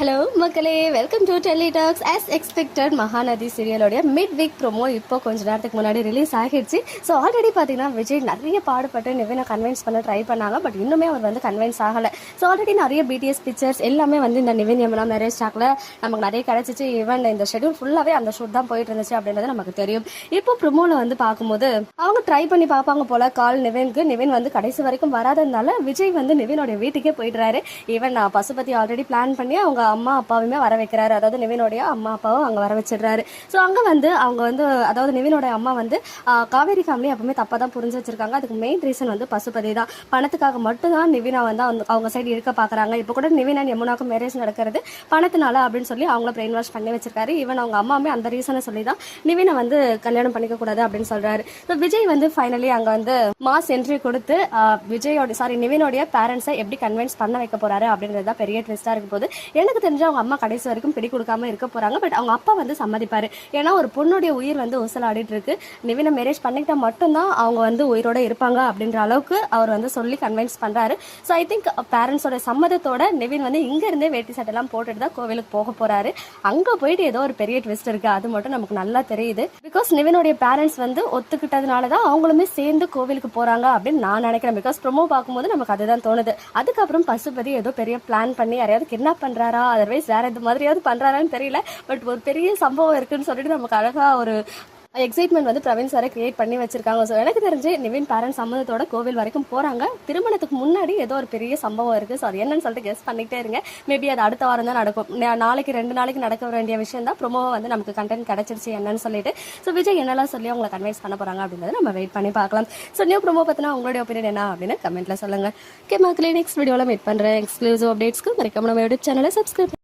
Hello மக்களே. Welcome to Delhi talks as expected Mahanadhi சீரியலோடைய mid week promo இப்போ கொஞ்ச நேரத்துக்கு முன்னாடி ரிலீஸ் ஆகிடுச்சு. ஸோ ஆல்ரெடி பார்த்தீங்கன்னா விஜய் நிறைய பாடுபட்டு நிவினை கன்வின்ஸ் பண்ண ட்ரை பண்ணாங்க. பட் இன்னுமே அவர் வந்து கன்வின்ஸ் ஆகலை. ஸோ ஆல்ரெடி நிறைய பிடிஎஸ் பிக்சர்ஸ் எல்லாமே வந்து இந்த நிவின் யமுனா மேரேஜ் டாக்ல நமக்கு நிறைய கிடச்சிச்சு. ஈவன் இந்த ஷெட்யூல் ஃபுல்லாகவே அந்த ஷூட் தான் போயிட்டு இருந்துச்சு அப்படின்றது நமக்கு தெரியும். இப்போ ப்ரோமோவில் வந்து பார்க்கும்போது அவங்க ட்ரை பண்ணி பார்ப்பாங்க போல கால் நிவின்க்கு. நிவின் வந்து கடைசி வரைக்கும் வராததுனால விஜய் வந்து நிவினோட வீட்டுக்கே போயிடுறாரு. ஈவன் நான் பசுபதி ஆல்ரெடி பிளான் பண்ணி அவங்க அம்மா அப்பாவுமே வர வைக்கிறாரு. அதாவது நிவினோடைய அம்மா அப்பாவும் அங்கே வர வச்சிடுறாரு. ஸோ அங்கே வந்து அவங்க வந்து அதாவது நிவினோட அம்மா வந்து காவேரி ஃபேமிலி எப்பவுமே தப்பாக தான் புரிஞ்சு வச்சிருக்காங்க. அதுக்கு மெயின் ரீசன் வந்து பசுபதி தான். பணத்துக்காக மட்டும்தான் நிவினா வந்து அவங்க அவங்க சைடு இருக்க பார்க்குறாங்க இப்போ கூட நிவினா யமுனாக்கு யமுனாக்கும் மேரேஜ் நடக்கிறது. பணத்தினால அப்படின்னு சொல்லி அவங்கள பிரெயின் வாஷ் பண்ணி வச்சிருக்காரு. ஈவன் அவங்க அம்மாவுமே அந்த ரீசனை சொல்லி தான் நிவினை வந்து கல்யாணம் பண்ணிக்க கூடாது அப்படின்னு சொல்றாரு. ஸோ விஜய் வந்து ஃபைனலி அங்கே வந்து மாஸ் என்ட்ரி கொடுத்து விஜயோட சாரி நிவினோடைய பேரண்ட்ஸை எப்படி கன்வின்ஸ் பண்ண வைக்க போறாரு அப்படின்றது தான் பெரிய ட்விஸ்டாக இருக்கும் போது எனக்கு தெரிஞ்சு அவங்க அம்மா கடைசி வரைக்கும் பிடி கொடுக்காம இருக்க போறாங்க. பட் அவங்க அப்பா வந்து சம்மதிப்பார். ஏன்னா ஒரு பொண்ணுடைய உயிர் வந்து ஊசலாடிட்டு இருக்கு. நிவினை மேரேஜ் பண்ணிக்கிட்டா மட்டும்தான் அவங்க வந்து உயிரோட இருப்பாங்க அப்படின்ற அளவுக்கு அவர் வந்து சொல்லி கன்வின்ஸ் பண்றாரு. ஸோ ஐ திங்க் பேரண்ட்ஸோட சம்மதத்தோட நிவின் வந்து இங்க இருந்தே வேட்டி சட்டெல்லாம் போட்டுட்டு தான் கோவிலுக்கு போக போறாரு. அங்க போயிட்டு ஏதோ ஒரு பெரிய ட்விஸ்ட் இருக்கு. அது மட்டும் நமக்கு நல்லா தெரியுது. பிகாஸ் நிவினுடைய பேரண்ட்ஸ் வந்து ஒத்துக்கிட்டதுனால தான் அவங்களுமே சேர்ந்து கோவிலுக்கு போறாங்க அப்படின்னு நான் நினைக்கிறேன். பிகாஸ் ப்ரொமோ பார்க்கும்போது நமக்கு அதுதான் தோணுது. அதுக்கப்புறம் பசுபதி ஏதோ பெரிய பிளான் பண்ணி யாரையாவது கிட்னாப் பண்றாரா? அதர்வைஸ் வேற எந்த மாதிரியாவது பண்றாரான்னு தெரியல. பட் ஒரு பெரிய சம்பவம் இருக்குன்னு சொல்லிட்டு நமக்கு அழகா ஒரு எக்ஸைட்மெண்ட் வந்து பிரவீன் சாரை கிரியேட் பண்ணி வச்சிருக்காங்க. ஸோ எனக்கு தெரிஞ்சு நிவின் பேரண்ட்ஸ் சம்மதத்தோட கோவில் வரைக்கும் போறாங்க. திருமணத்துக்கு முன்னாடி ஏதோ ஒரு பெரிய சம்பவம் இருக்கு. ஸோ அது என்னன்னு சொல்லிட்டு கெஸ் பண்ணிட்டே இருங்க. மேபி அது அடுத்த வாரம் தான் நடக்கும். நாளைக்கு ரெண்டு நாளைக்கு நடக்க வேண்டிய விஷயம் தான். ப்ரொமோவை வந்து நமக்கு கண்டென்ட் கிடைச்சிருச்சு என்னன்னு சொல்லிட்டு. ஸோ விஜய் என்னெல்லாம் சொல்லி அவங்களை கன்வைஸ் பண்ண போறாங்க அப்படின்றத நம்ம வெயிட் பண்ணி பார்க்கலாம். ஸோ நியூ ப்ரோமோ பத்தினா உங்களுடைய ஒப்பீனியன் என்ன அப்படின்னு கமெண்ட்ல சொல்லுங்க. ஓகே மக்களே நெக்ஸ்ட் வீடியோவில் மீட் பண்றேன். எக்ஸ்க்ளூசிவ் அப்டேட்ஸ்க்கு மறக்காம நம்ம யூடியூப் சேனலை சப்ஸ்கிரைப்